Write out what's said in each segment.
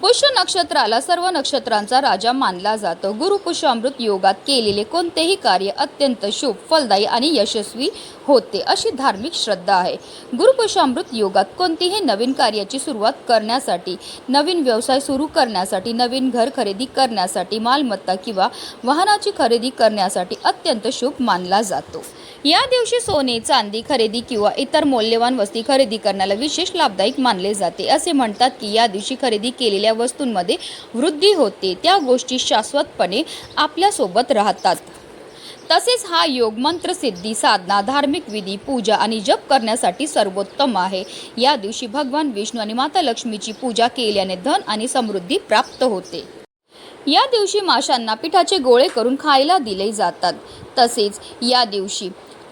पुष्य नक्षत्राला सर्व नक्षत्रांचा राजा मानला जातो. गुरु पुष्य अमृत योगात केलेले कोणतेही कार्य अत्यंत शुभ फलदायी आणि यशस्वी होते अशी धार्मिक श्रद्धा आहे. गुरुपुष्य अमृत योगात कोणतीही नवीन कार्याची सुरुवात करण्यासाठी नवीन व्यवसाय सुरू करण्यासाठी नवीन घर खरेदी करण्यासाठी मालमत्ता किंवा वाहनाची खरेदी करण्यासाठी अत्यंत शुभ मानला जातो. या दिवशी सोने चांदी खरेदी किंवा इतर मौल्यवान वस्ती खरेदी करण्याला विशेष लाभदायक मानले जाते. असे म्हणतात की या दिवशी खरेदी केलेल्या वस्तूंमध्ये वृद्धी होते. त्या गोष्टी शाश्वतपणे आपल्यासोबत राहतात. तसेच हा योग मंत्र सिद्धी साधना धार्मिक विधी पूजा आणि जप करण्यासाठी सर्वोत्तम आहे. या दिवशी भगवान विष्णू आणि माता लक्ष्मीची पूजा केल्याने धन आणि समृद्धी प्राप्त होते. या दिवशी माशांना पिठाचे गोळे करून खायला दिले जातात. तसेच या दिवशी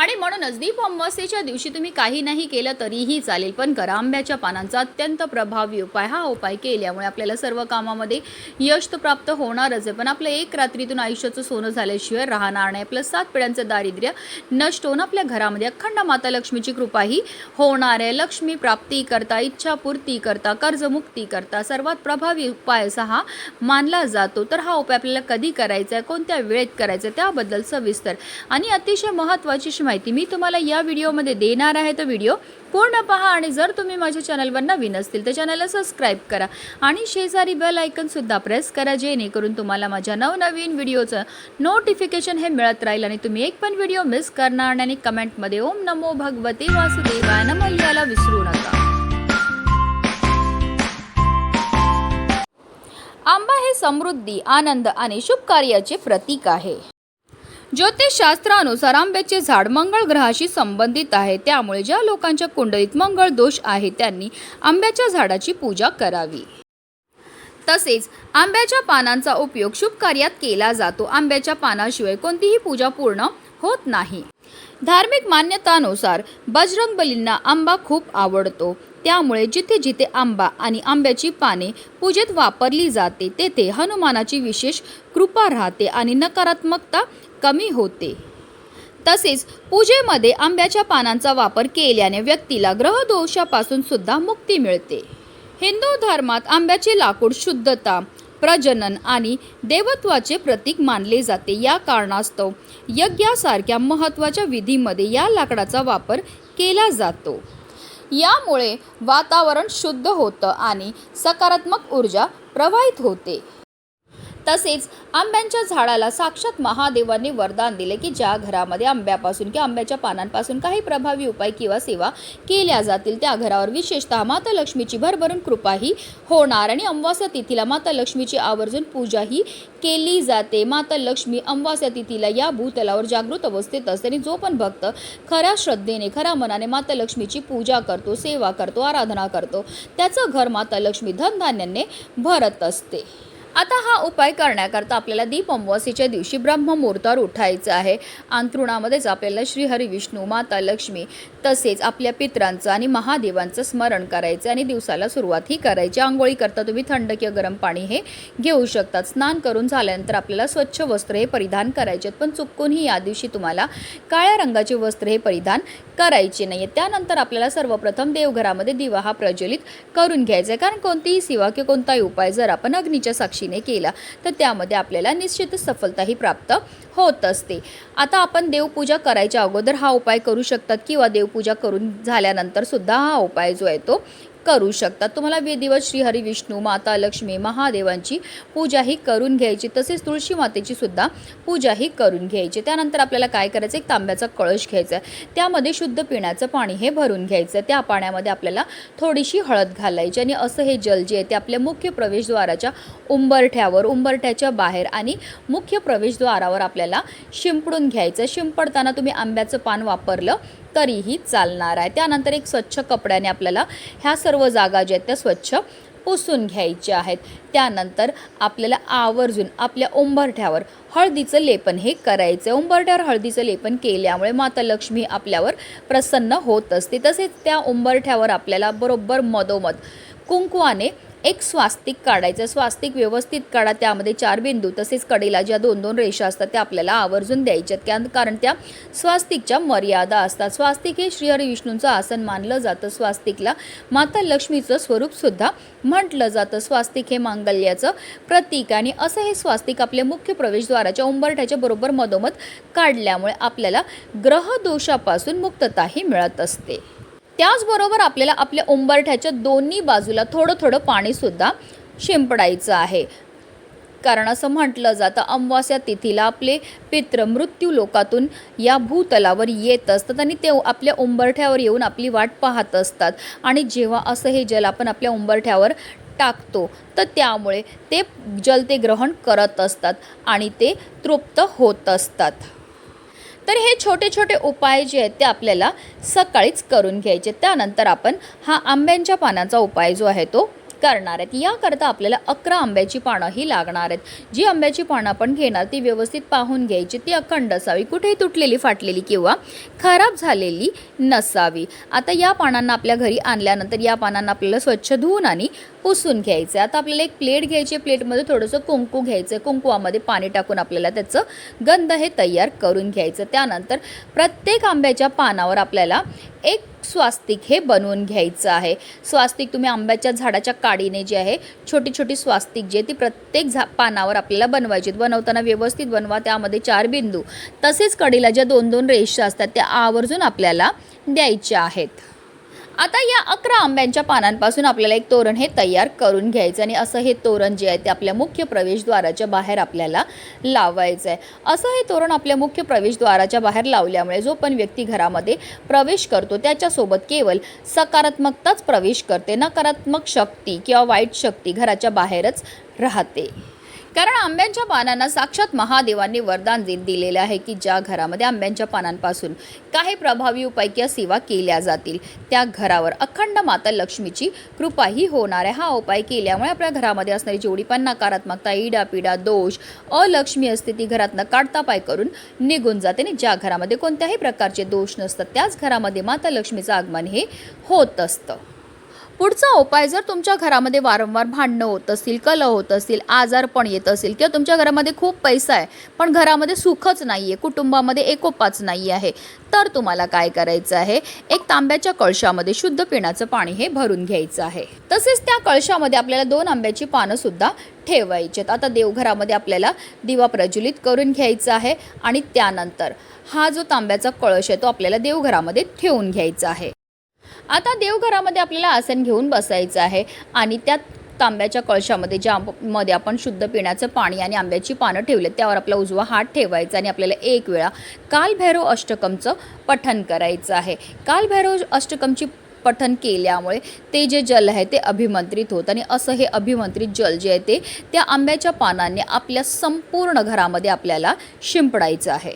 आणि म्हणूनच दीप अमावस्येच्या दिवशी तुम्ही काही नाही केलं तरीही चालेल पण करांब्याच्या पानांचा अत्यंत प्रभावी उपाय हा उपाय केल्यामुळे आपल्याला सर्व कामामध्ये यश तर प्राप्त होणारच आहे. पण आपलं एक रात्रीतून आयुष्याचं सोनं झाल्याशिवाय राहणार नाही. प्लस सात पिढ्यांचं दारिद्र्य नष्ट होऊन आपल्या घरामध्ये अखंड माता लक्ष्मीची कृपाही होणार आहे. लक्ष्मी प्राप्ती करता इच्छापूर्ती करता कर्जमुक्ती करता सर्वात प्रभावी उपाय असा हा मानला जातो. तर हा उपाय आपल्याला कधी करायचा आहे कोणत्या वेळेत करायचा आहे त्याबद्दल सविस्तर आणि अतिशय महत्त्वाची माहिती मी तुम्हाला या व्हिडिओमध्ये देणार आहे तो व्हिडिओ. पूर्ण पहा आणि जर तुम्ही माझ्या चॅनलवर नवीन असतील तर चॅनलला सबस्क्राईब करा आणि शेजारी बेल आयकनसुद्धा प्रेस करा जेणेकरून तुम्हाला माझ्या नवनवीन व्हिडिओचं नोटिफिकेशन हे मिळत राहील आणि तुम्ही एक पण व्हिडिओ मिस करणार नाही आणि कमेंटमध्ये ओम नमो भगवते वासुदेवाय नमः याला विसरू नका. आंबा हे समृद्धी आनंद आणि शुभ कार्याचे प्रतीक आहे. ज्योतिषशास्त्रानुसार आंब्याचे झाड मंगळ ग्रहाशी संबंधित आहे. त्यामुळे ज्या लोकांच्या कुंडलीत मंगळ दोष आहे त्यांनी आंब्याच्या झाडाची पूजा करावी. तसेच आंब्याच्या पानांचा उपयोग शुभ कार्यात केला जातो. आंब्याच्या पानाशिवाय कोणतीही पूजा पूर्ण होत नाही. धार्मिक मान्यतानुसार बजरंग बलींना आंबा खूप आवडतो. त्यामुळे जिथे जिथे आंबा आणि आंब्याची पाने पूजेत वापरली जाते तेथे हनुमानाची विशेष कृपा राहते आणि नकारात्मकता कमी होते. तसेच पूजेमध्ये आंब्याच्या पानांचा वापर केल्याने व्यक्तीला ग्रहदोषापासून सुद्धा मुक्ती मिळते. हिंदू धर्मात आंब्याचे लाकूड शुद्धता प्रजनन आणि देवत्वाचे प्रतीक मानले जाते. या कारणास्तव यज्ञासारख्या महत्त्वाच्या विधीमध्ये या लाकडाचा वापर केला जातो. यामुळे वातावरण शुद्ध होतं आणि सकारात्मक ऊर्जा प्रवाहित होते. तसेच आंब्यांच्या झाडाला साक्षात महादेवांनी वरदान दिले की ज्या घरामध्ये आंब्यापासून किंवा आंब्याच्या पानांपासून काही प्रभावी उपाय किंवा सेवा केल्या जातील त्या घरावर विशेषतः माता लक्ष्मीची भरभरून कृपाही होणार आणि अमावास्या तिथीला माता लक्ष्मीची आवर्जून पूजाही केली जाते. माता लक्ष्मी अमावास्या तिथीला या भूतलावर जागृत अवस्थेत असते आणि जो पण भक्त खऱ्या श्रद्धेने खऱ्या मनाने माता लक्ष्मीची पूजा करतो सेवा करतो आराधना करतो त्याचं घर माता लक्ष्मी धनधान्याने भरत असते. आता हा उपाय करण्याकरता आपल्याला दीप अमावासीच्या दिवशी ब्रह्ममुहूर्तावर उठायचं आहे. अंथरुणामध्येच आपल्याला श्रीहरी विष्णू माता लक्ष्मी तसेच आपल्या पित्रांचं आणि महादेवांचं स्मरण करायचं आणि दिवसाला सुरुवातही करायची. आंघोळी करता तुम्ही थंड किंवा गरम पाणी हे घेऊ शकतात. स्नान करून झाल्यानंतर आपल्याला स्वच्छ वस्त्र हे परिधान करायचे आहेत. पण चुकूनही या दिवशी तुम्हाला काळ्या रंगाचे वस्त्र हे परिधान करायचे नाही त्यानंतर आपल्याला सर्वप्रथम देवघरामध्ये दिवा हा प्रज्वलित करून घ्यायचा आहे. कारण कोणतीही सेवा किंवा कोणताही उपाय जर आपण अग्नीच्या साक्षीने केला तर त्यामध्ये आपल्याला निश्चितच सफलताही प्राप्त होत असते. आता आपण देवपूजा करायच्या अगोदर हा उपाय करू शकतात किंवा देव देवपूजा करून झाल्यानंतर सुद्धा हा उपाय जो आहे तो करू शकतात तुम्हाला वेदिवत श्रीहरी विष्णू माता लक्ष्मी महादेवांची पूजाही करून घ्यायची तसेच तुळशी मातेची सुद्धा पूजाही करून घ्यायची. त्यानंतर आपल्याला काय करायचं? एक तांब्याचा कळश घ्यायचा आहे. त्यामध्ये शुद्ध पिण्याचं पाणी हे भरून घ्यायचं त्या पाण्यामध्ये आपल्याला थोडीशी हळद घालायची आणि असं हे जल जे आहे ते आपल्या मुख्य प्रवेशद्वाराच्या उंबरठ्यावर उंबरठ्याच्या बाहेर आणि मुख्य प्रवेशद्वारावर आपल्याला शिंपडून घ्यायचं शिंपडताना तुम्ही आंब्याचं पान वापरलं तरीही चालणार आहे. त्यानंतर एक स्वच्छ कपड्याने आपल्याला ह्या सर्व जागा ज्या आहेत त्या स्वच्छ पुसून घ्यायच्या आहेत. त्यानंतर आपल्याला आवर्जून आपल्या उंबरठ्यावर हळदीचं लेपन हे करायचं उंबरठ्यावर हळदीचं लेपन केल्यामुळे माता लक्ष्मी आपल्यावर प्रसन्न होत असते. तसेच त्या उंबरठ्यावर आपल्याला बरोबर मधोमध कुंकवाने एक स्वास्तिक काढायचं स्वास्तिक व्यवस्थित काढा त्यामध्ये चार बिंदू तसेच कडेला ज्या दोन दोन रेषा असतात त्या आपल्याला आवर्जून द्यायच्यात. त्या कारण त्या स्वास्तिकच्या मर्यादा असतात. स्वास्तिक हे श्रीहरी विष्णूंचं आसन मानलं जातं. स्वास्तिकला माता लक्ष्मीचं स्वरूपसुद्धा म्हटलं जातं. स्वास्तिक हे मांगल्याचं प्रतीक आणि असं हे स्वास्तिक आपल्या मुख्य प्रवेशद्वाराच्या उंबरठ्याच्या बरोबर मधोमध काढल्यामुळे आपल्याला ग्रहदोषापासून मुक्तताही मिळत असते. त्याचबरोबर आपल्याला आपल्या उंबरठ्याच्या दोन्ही बाजूला थोडं थोडं पाणीसुद्धा शिंपडायचं आहे. कारण असं म्हटलं जातं अमावास्या तिथीला आपले पित्र मृत्यू लोकातून या भूतलावर येत असतात आणि ते आपल्या उंबरठ्यावर येऊन आपली वाट पाहत असतात. आणि जेव्हा असं हे जल आपण आपल्या उंबरठ्यावर टाकतो तर त्यामुळे ते जल ते ग्रहण करत असतात आणि ते तृप्त होत असतात. तर हे छोटे छोटे उपाय जे आहेत ते आपल्याला सकाळीच करून घ्यायचे. त्यानंतर आपण हा आंब्यांच्या पानाचा उपाय जो आहे तो करणार आहेत. याकरता आपल्याला अकरा आंब्याची पानंही लागणार आहेत. जी आंब्याची पानं आपण घेणार ती व्यवस्थित पाहून घ्यायची. ती अखंड असावी. कुठेही तुटलेली फाटलेली किंवा खराब झालेली नसावी. आता या पानांना आपल्या घरी आणल्यानंतर या पानांना आपल्याला स्वच्छ धुवून आणि पुसून घ्यायचं. आहे आता आपल्याला एक प्लेट घ्यायची आहे. प्लेटमध्ये थोडंसं कुंकू घ्यायचं. आहे कुंकुवामध्ये पाणी टाकून आपल्याला त्याचं गंध हे तयार करून घ्यायचं. त्यानंतर प्रत्येक आंब्याच्या पानावर आपल्याला एक स्वास्तिक हे बनवून घ्यायचं आहे. स्वास्तिक तुम्ही आंब्याच्या झाडाच्या काडीने जे आहे छोटी छोटी स्वास्तिक जी आहे ती प्रत्येक झा पानावर आपल्याला बनवायची. बनवताना व्यवस्थित बनवा. त्यामध्ये चार बिंदू. तसेच कडीला ज्या दोन दोन रेषा असतात त्या आवर्जून आपल्याला द्यायच्या आहेत. आता या अकरा आंब्यांच्या पानांपासून आपल्याला एक तोरण हे तयार करून घ्यायचं आणि असं हे तोरण जे आहे ते आपल्या मुख्य प्रवेशद्वाराच्या बाहेर आपल्याला लावायचं आहे असं हे तोरण आपल्या मुख्य प्रवेशद्वाराच्या बाहेर लावल्यामुळे जो पण व्यक्ती घरामध्ये प्रवेश करतो त्याच्यासोबत केवळ सकारात्मकताच प्रवेश करते नकारात्मक शक्ती किंवा वाईट शक्ती घराच्या बाहेरच राहते. कारण आंब्यांच्या पानांना साक्षात महादेवांनी वरदान दिलेले आहे की ज्या घरामध्ये आंब्यांच्या पानांपासून काही प्रभावी उपाय किंवा सेवा केल्या जातील त्या घरावर अखंड माता लक्ष्मीची कृपाही होणार आहे. हा उपाय केल्यामुळे आपल्या घरामध्ये असणारी जेवढी पण नकारात्मकता इडापिडा दोष अलक्ष्मी असते ती घरातनं काढता पाय करून निघून जाते आणि ज्या घरामध्ये कोणत्याही प्रकारचे दोष नसतात त्याच घरामध्ये माता लक्ष्मीचं आगमन हे होत असतं. पुढचा उपाय जर तुमच्या घरामध्ये वारंवार भांडणं होत असतील कलह होत असतील आजार पण येत असेल किंवा तुमच्या घरामध्ये खूप पैसा आहे पण घरामध्ये सुखच नाही आहे कुटुंबामध्ये एकोपाच नाही आहे तर तुम्हाला काय करायचं आहे? एक तांब्याच्या कळशामध्ये शुद्ध पिण्याचं पाणी हे भरून घ्यायचं आहे. तसेच त्या कळशामध्ये आपल्याला दोन आंब्याची पानं सुद्धा आता देवघरामध्ये आपल्याला दिवा प्रज्वलित करून घ्यायचा आहे आणि त्यानंतर हा जो तांब्याचा कळश आहे तो आपल्याला देवघरामध्ये ठेवून घ्यायचा आहे. आता देवघरामध्ये आपल्याला आसन घेऊन बसायचं आहे आणि त्यात तांब्याच्या कळशामध्ये ज्या मध्ये आपण शुद्ध पिण्याचं पाणी आणि आंब्याची पानं ठेवले त्यावर आपला उजवा हात ठेवायचा आणि आपल्याला एक वेळा कालभैरव अष्टकमचं पठन करायचं आहे. कालभैरव अष्टकमची पठन केल्यामुळे ते जे जल आहे ते अभिमंत्रित होतं आणि असं हे अभिमंत्रित जल जे आहे ते त्या आंब्याच्या पानांनी आपल्या संपूर्ण घरामध्ये आपल्याला शिंपडायचं आहे.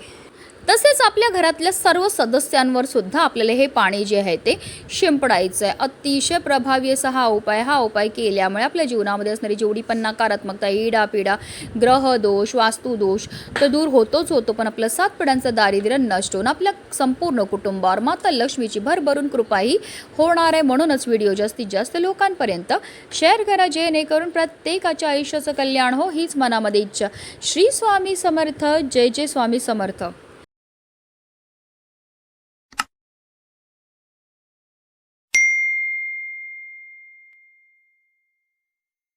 तसेच आपल्या घरातल्या सर्व सदस्यांवर सुद्धा आपल्याला हे पाणी जे आहे ते शिंपडायचं आहे अतिशय प्रभावी असा हा उपाय हा उपाय केल्यामुळे आपल्या जीवनामध्ये असणारी जेवढी पण नकारात्मकता इडा पिडा ग्रहदोष वास्तुदोष तर दूर होतोच होतो पण आपलं सात पिढ्यांचं दारिद्र्य नष्ट होऊन आपल्या संपूर्ण कुटुंबावर माता लक्ष्मीची भरभरून कृपाही होणार आहे. म्हणूनच व्हिडिओ जास्तीत जास्त लोकांपर्यंत शेअर करा जेणेकरून प्रत्येकाच्या आयुष्याचं कल्याण हो हीच मनामध्ये इच्छा. श्री स्वामी समर्थ जय जय स्वामी समर्थ.